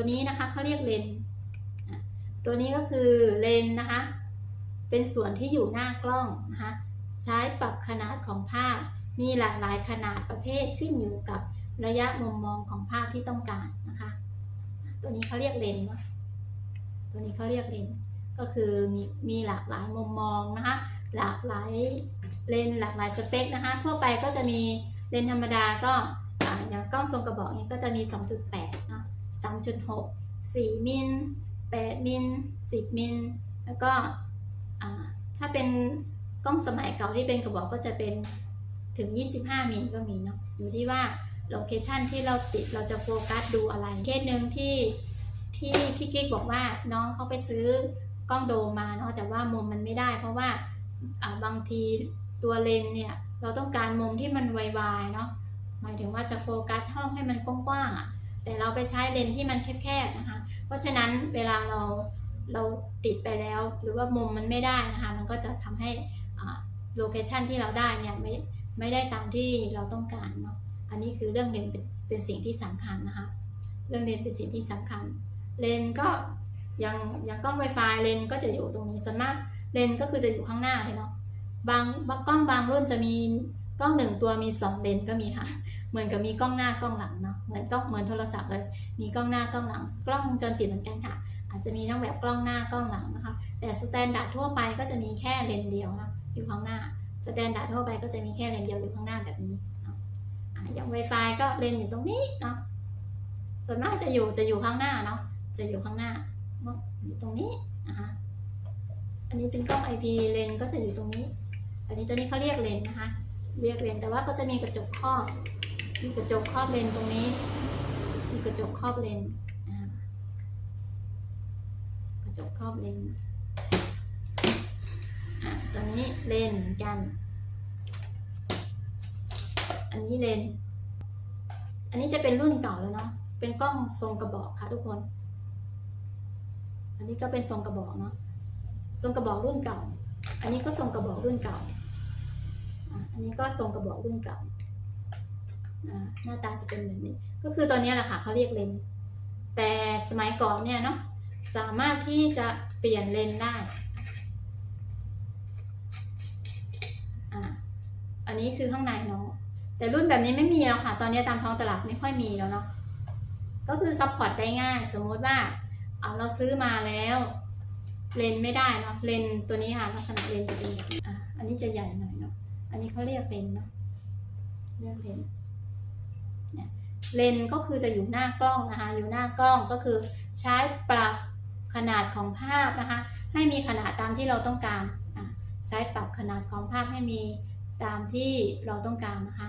ตัวนี้นะคะเขาเรียกเลนตัวนี้ก็คือเลนนะคะ เป็นส่วนที่อยู่หน้ากล้องนะคะใช้ปรับขนาดของภาพ มีหลากหลายขนาดประเภทขึ้นอยู่กับระยะมุมมองของภาพที่ต้องการนะคะ ตัวนี้เขาเรียกเลนนะตัวนี้เขาเรียกเลนก็คือมีมีหลากหลายมุมมองนะคะ หลากหลายเลนหลากหลายสเปคนะคะ ทั่วไปก็จะมีเลนธรรมดาก็อย่างกล้องทรงกระบอกเนี่ยก็จะมี 2.8 3.6 4 มิล 8 มิล 10 มิล แล้วก็ถ้าเป็นกล้องสมัยเก่าที่เป็นกระบอกก็จะเป็นถึง 25 มิลก็มีเนาะ อยู่ที่ว่าโลเคชันที่เราติดเราจะโฟกัสดูอะไร เคสหนึ่งที่ที่พี่กิ๊กบอกว่าน้องเขาไปซื้อกล้องโดมมาเนาะแต่ว่ามุมมันไม่ได้ เพราะว่าบางทีตัวเลนเนี่ยเราต้องการมุมที่มันไวๆเนาะหมายถึงว่าจะโฟกัสห้องให้มันกว้างๆอะ แต่เราไปใช้เลนที่มันแคบๆนะคะ เพราะฉะนั้นเวลาเราเราติดไปแล้ว หรือว่ามุมมันไม่ได้นะคะ มันก็จะทำให้โลเคชันที่เราได้เนี่ยไม่ไม่ได้ตามที่เราต้องการเนาะ อันนี้คือเรื่องเลนเป็นเป็นสิ่งที่สำคัญนะคะ เรื่องเลนเป็นสิ่งที่สำคัญ เลนก็อย่างอย่างกล้อง Wi-Fi เลนก็จะอยู่ตรงนี้ส่วนมากเลนก็คือจะอยู่ข้างหน้าเลยเนาะบางบางกล้องบางรุ่นจะมี กล้องหนึ่งตัวมีสองเลนก็มีค่ะ เหมือนกับมีกล้องหน้ากล้องหลังเนาะ เหมือนกล้องเหมือนโทรศัพท์เลย มีกล้องหน้ากล้องหลัง กล้องวงจรปิดเหมือนกันค่ะ อาจจะมีทั้งแบบกล้องหน้ากล้องหลังนะคะ แต่สแตนดาร์ดทั่วไปก็จะมีแค่เลนเดียวนะอยู่ข้างหน้า สแตนดาร์ดทั่วไปก็จะมีแค่เลนเดียวอยู่ข้างหน้าแบบนี้อย่าง Wi-Fi ก็เลนอยู่ตรงนี้เนาะ ส่วนมากจะอยู่จะอยู่ข้างหน้าเนาะ จะอยู่ข้างหน้าอยู่ตรงนี้นะคะอันนี้เป็นกล้อง IP เลนก็จะอยู่ตรงนี้ อันนี้ตัวนี้เขาเรียกเลนนะคะ เรียกเลนแต่ว่าก็จะมีกระจกครอบ มีกระจกครอบเลนตรงนี้ มีกระจกครอบเลนกระจกครอบเลนส์อะตัวนี้เลนเหมือนกัน อันนี้เลน อันนี้จะเป็นรุ่นเก่าแล้วเนาะ เป็นกล้องทรงกระบอกค่ะทุกคน อันนี้ก็เป็นทรงกระบอกเนาะ ทรงกระบอกรุ่นเก่า อันนี้ก็ทรงกระบอกรุ่นเก่า อันนี้ก็ทรงกระบอกรุ่นเก่าหน้าตาจะเป็นแบบนี้ ก็คือตอนนี้แหละค่ะเขาเรียกเลนแต่สมัยก่อนเนี่ยเนาะสามารถที่จะเปลี่ยนเลนได้อันนี้คือข้างในเนาะแต่รุ่นแบบนี้ไม่มีแล้วค่ะ ตอนนี้ตามท้องตลาดไม่ค่อยมีแล้วเนาะก็คือซัพพอร์ตได้ง่าย สมมติว่าเอาเราซื้อมาแล้วเลนไม่ได้เนาะเลนตัวนี้ค่ะลักษณะเลนจะเป็นอ,อันนี้จะใหญ่หน่อย อันนี้เขาเรียกเลนเนาะเรียกเลนเลนก็คือจะอยู่หน้ากล้องนะคะ อยู่หน้ากล้องก็คือใช้ปรับขนาดของภาพนะคะ ให้มีขนาดตามที่เราต้องการใช้ปรับขนาดของภาพให้มีตามที่เราต้องการนะคะ